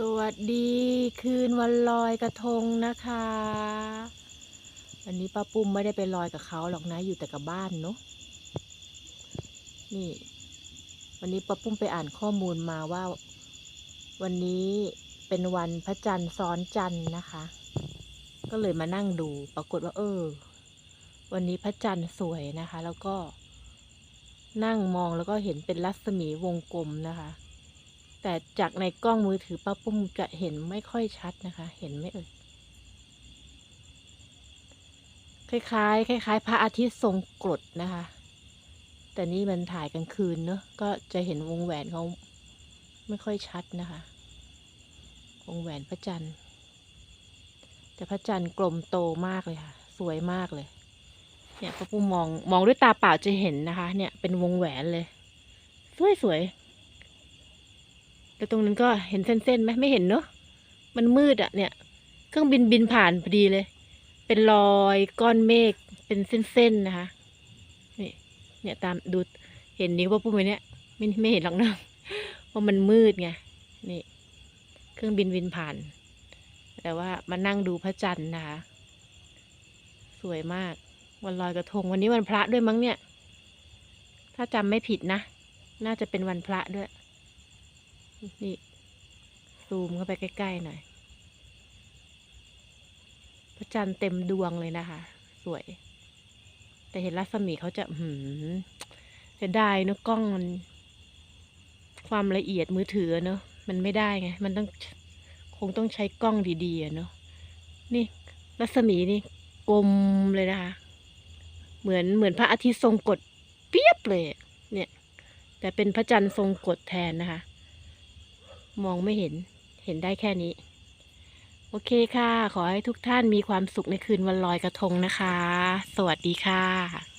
สวัสดีคืนวันลอยกระทงนะคะ วันนี้ป้าปุ้มไม่ได้ไปลอยกับเขาหรอกนะอยู่แต่กับบ้านเนาะนี่ วันนี้ป้าปุ้มไปอ่านข้อมูลมาว่า วันนี้เป็นวันพระจันทร์ซ้อนจันทร์นะคะ ก็เลยมานั่งดูปรากฏว่า เออ วันนี้พระจันทร์สวยนะคะ แล้วก็ นั่งมองแล้วก็เห็นเป็นรัศมีวงกลมนะคะ แต่จากในกล้องมือถือป้าปุ้มจะเห็นไม่ค่อยชัดนะคะ เห็นไหมเอ่ยคล้ายๆคล้ายๆพระอาทิตย์ทรงกรดนะคะ แต่นี่มันถ่ายกลางคืนเนอะก็จะเห็นวงแหวนเขาไม่ค่อยชัดนะคะ วงแหวนพระจันทร์ แต่พระจันทร์กลมโตมากเลยค่ะ สวยมากเลย เนี่ยป้าปุ้มมองมองด้วยตาเปล่าจะเห็นนะคะ เนี่ยเป็นวงแหวนเลย สวยสวยๆ แล้วตรงนั้นก็เห็นเส้นๆไหมไม่เห็นเนอะมันมืดอะเนี่ย เครื่องบินบินผ่านพอดีเลย เป็นรอยก้อนเมฆเป็นเส้นๆนะคะนี่เนี่ยตามดูเห็นนิ้วป้าปุ้มไหมเนี่ยไม่ไม่เห็นหรอกนะเพราะมันมืดไงนี่ เครื่องบินบินผ่าน แต่ว่ามานั่งดูพระจันทร์นะคะ สวยมาก วันลอยกระทงวันนี้วันพระด้วยมั้งเนี่ย ถ้าจำไม่ผิดนะ น่าจะเป็นวันพระด้วย นี่ซูมเข้าไปใกล้ๆหน่อย พระจันทร์เต็มดวงเลยนะคะ สวย แต่เห็นรัศมีเขาจะหืมเสียดายเนะกล้องมัน ความละเอียดมือถือเนอะมันไม่ได้ไง มันต้องคงต้องใช้กล้องดีๆเนอะนี่รัศมีนี่กลมเลยนะคะ เหมือนเหมือนพระอาทิตย์ทรงกฎเปียบเลยอะเนี่ย แต่เป็นพระจันทร์ทรงกฎแทนนะคะ มองไม่เห็น เห็นได้แค่นี้ โอเคค่ะ ขอให้ทุกท่านมีความสุขในคืนวันลอยกระทงนะคะ สวัสดีค่ะ